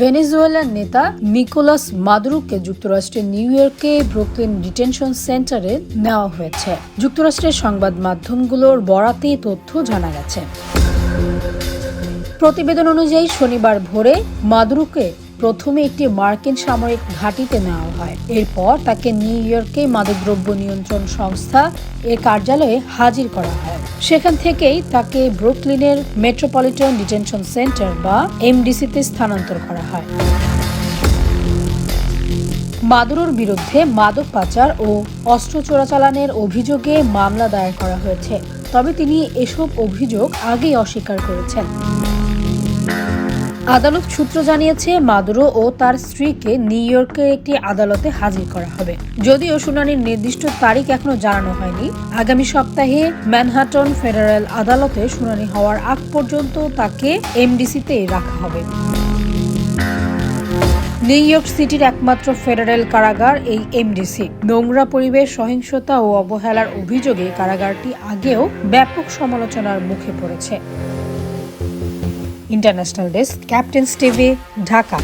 ভেনেজুয়েলার নেতা নিকোলাস মাদুরুকে যুক্তরাষ্ট্রের নিউ ইয়র্কে ব্রুকলিন ডিটেনশন সেন্টারে নেওয়া হয়েছে। যুক্তরাষ্ট্রের সংবাদ মাধ্যমগুলোর বরাতে তথ্য জানা গেছে। প্রতিবেদন অনুযায়ী শনিবার ভোরে মাদুরোকে প্রথমে একটি মার্কিন সামরিক ঘাঁটিতে নেওয়া হয়। এরপর তাকে নিউ ইয়র্কে মাদকদ্রব্য নিয়ন্ত্রণ সংস্থা এর কার্যালয়ে হাজির করা হয়। সেখান থেকেই তাকে ব্রুকলিনের মেট্রোপলিটন ডিটেনশন সেন্টার বা এমডিসিতে স্থানান্তর করা হয়। মাদুরোর বিরুদ্ধে মাদক পাচার ও অস্ত্র চোরাচালানের অভিযোগে মামলা দায়ের করা হয়েছে। তবে তিনি এসব অভিযোগ আগেই অস্বীকার করেছেন। আদালত সূত্র জানিয়েছে, মাদুরো ও তার স্ত্রীকে নিউ ইয়র্কের একটি আদালতে হাজির করা হবে। যদিও শুনানির নির্দিষ্ট তারিখ এখনও জানানো হয়নি, আগামী সপ্তাহে ম্যানহাটন ফেডারেল আদালতে শুনানি হওয়ার আগ পর্যন্ত তাকে এমডিসিতে রাখা হবে। নিউ ইয়র্ক সিটির একমাত্র ফেডারেল কারাগার এই এমডিসি। নোংরা পরিবেশ, সহিংসতা ও অবহেলার অভিযোগে কারাগারটি আগেও ব্যাপক সমালোচনার মুখে পড়েছে। international desk captains TV Dhaka